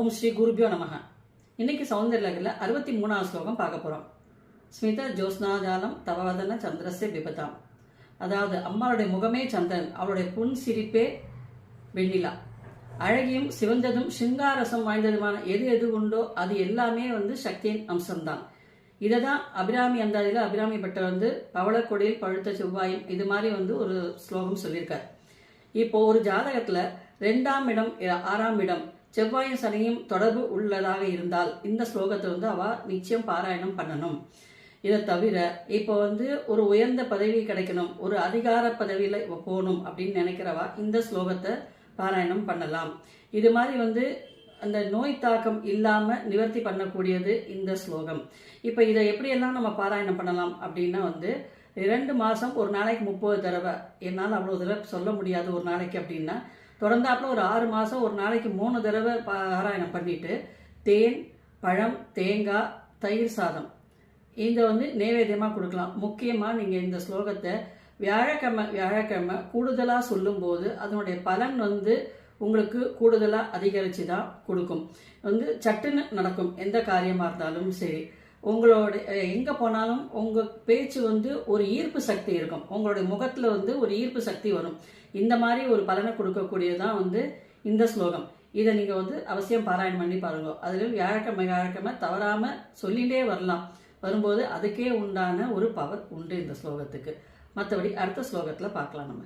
ஓம் ஸ்ரீ குருபியோ நமக. இன்னைக்கு சௌந்தர்யலகில் அறுபத்தி மூணாவது ஸ்லோகம் பார்க்க போகிறோம் ஸ்மித ஜோஸ்னாஜாலம் தவவதன சந்திரசே விபதாம். அதாவது அம்மாளுடைய முகமே சந்திரன் அவளுடைய புன் சிரிப்பே வெண்ணிலா. அழகியும் சிவந்ததும் சிங்காரசம் வாய்ந்ததுமான எது எது உண்டோ அது எல்லாமே வந்து சக்தியின் அம்சம்தான். இதை தான் அபிராமி அந்தாதியில் அபிராமி பட்டர் வந்து பவளக்கொடியில் பழுத்த செவ்வாயும் இது மாதிரி வந்து ஒரு ஸ்லோகம் சொல்லியிருக்கார். இப்போ ஒரு ஜாதகத்தில் ரெண்டாம் இடம் ஆறாம் இடம் செவ்வாயும் சனியும் தொடர்பு உள்ளதாக இருந்தால் இந்த ஸ்லோகத்தை வந்து அவ நிச்சயம் பாராயணம் பண்ணணும். இதை தவிர இப்போ வந்து ஒரு உயர்ந்த பதவி கிடைக்கணும் ஒரு அதிகார பதவியில போகணும் அப்படின்னு நினைக்கிறவா இந்த ஸ்லோகத்தை பாராயணம் பண்ணலாம். இது மாதிரி வந்து அந்த நோய் தாக்கம் இல்லாம நிவர்த்தி பண்ணக்கூடியது இந்த ஸ்லோகம். இப்போ இதை எப்படியெல்லாம் நம்ம பாராயணம் பண்ணலாம் அப்படின்னா வந்து ரெண்டு மாதம் ஒரு நாளைக்கு முப்பது தடவை. என்னால் அவ்வளோ தடவை சொல்ல முடியாது ஒரு நாளைக்கு அப்படின்னா தொடர்ந்தாப்புல ஒரு ஆறு மாதம் ஒரு நாளைக்கு மூணு தடவை பாராயணம் பண்ணிட்டு தேன் பழம் தேங்காய் தயிர் சாதம். இதை வந்து நைவேத்தியமாக கொடுக்கலாம். முக்கியமாக நீங்கள் இந்த ஸ்லோகத்தை வியாழக்கிழமை வியாழக்கிழமை கூடுதலாக சொல்லும்போது அதனுடைய பலன் வந்து உங்களுக்கு கூடுதலாக அதிகரித்து தான் கொடுக்கும். வந்து சட்டுன்னு நடக்கும் எந்த காரியமாக இருந்தாலும் சரி. உங்களோட எங்கே போனாலும் உங்கள் பேச்சு வந்து ஒரு ஈர்ப்பு சக்தி இருக்கும். உங்களுடைய முகத்தில் வந்து ஒரு ஈர்ப்பு சக்தி வரும். இந்த மாதிரி ஒரு பலனை கொடுக்கக்கூடியதான் வந்து இந்த ஸ்லோகம். இதை நீங்கள் வந்து அவசியம் பாராயணம் பண்ணி பாருங்க. அதில் வியாழக்கிழமை வியாழக்கிழமை தவறாமல் சொல்லிகிட்டே வரலாம். வரும்போது அதுக்கே உண்டான ஒரு பவர் உண்டு இந்த ஸ்லோகத்துக்கு. மற்றபடி அடுத்த ஸ்லோகத்தில் பார்க்கலாம் நம்ம.